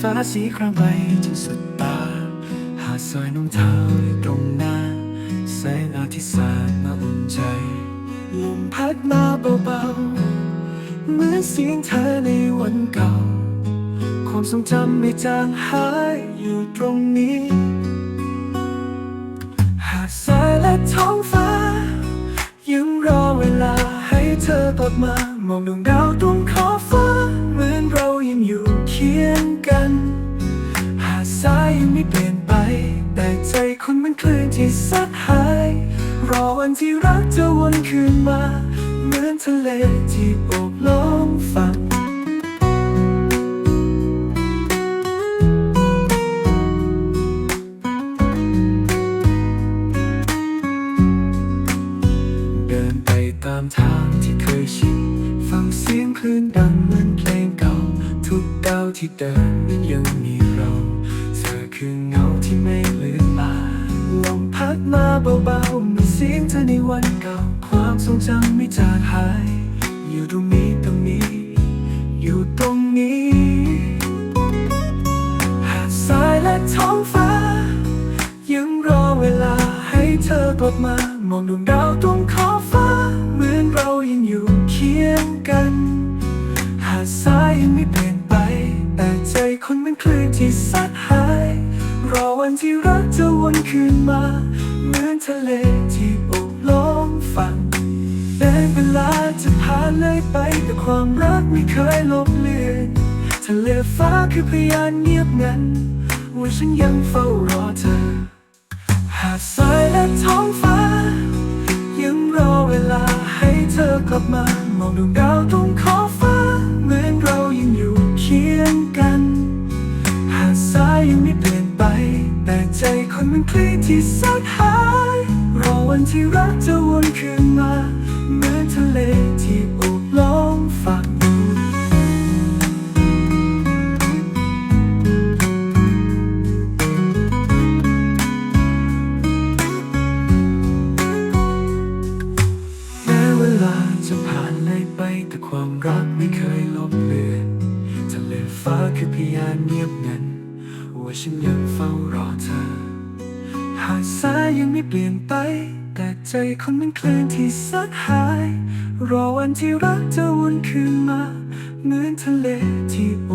ฟ้าสีครามใบจนสุดตา หาดทรายนุ่งเท้าตรงหน้า แสงอาทิตย์สาดมาอุ่นใจ ลมพัดมาเบาๆ เหมือนเสียงเธอในวันเก่า ความทรงจำไม่จางหายอยู่ตรงนี้ หาดทรายและท้องฟ้า ยังรอเวลาให้เธอกลับมามองดวงดาวตรงขอบ ที่ซัดหาย รอวันที่รักจะวนคืนมา เหมือนทะเลที่โอบล้อมฝั่งเดินไปตามทางที่เคยชินฟังเสียงคลื่นดังเหมือนเพลงเก่า ทุกดาวที่เดินนั้นยังมีเรา เธอคือเงาที่ไม่ เบาๆ มีเสียงเธอในวันเก่า ความทรงจำไม่จางหาย อยู่ตรงนี้ตรงนี้ อยู่ตรงนี้ หาดทรายและท้องฟ้า ยังรอเวลาให้เธอกลับมามองดวงดาวตรงขอบฟ้า เหมือนเรายังอยู่เคียงกัน หาดทรายยังไม่เปลี่ยนไป แต่ใจคนมันคลื่นที่ซัดหาย วันที่รักจะวนคืนมา เหมือนทะเลที่โอบล้อมฝั่งแม้เวลาจะผ่านเลยไปแต่ความรักไม่เคยลบเลือนทะเลฟ้าคือพยานเงียบงันว่าฉันยังเฝ้ารอเธอ หาดทรายและท้องฟ้า ยังรอเวลาให้เธอกลับมามองดวงดาวตรง คลี่ที่สัดหายรอวันที่รักจะวนคืนมาเหมือนทะเลที่โอบล้อมฝั่งแม้เวลาจะผ่านเลยไปแต่ความรักไม่เคยลบเลือนทะเลฟ้าคือพยานเงียบงันว่าฉันยังเฝ้ารอเธอ หาดสายยังไม่เปลี่ยนไป แต่ใจคนมันคลื่นที่สัดหาย รอวันที่รักจะวนคืนมา เหมือนทะเลที่โอ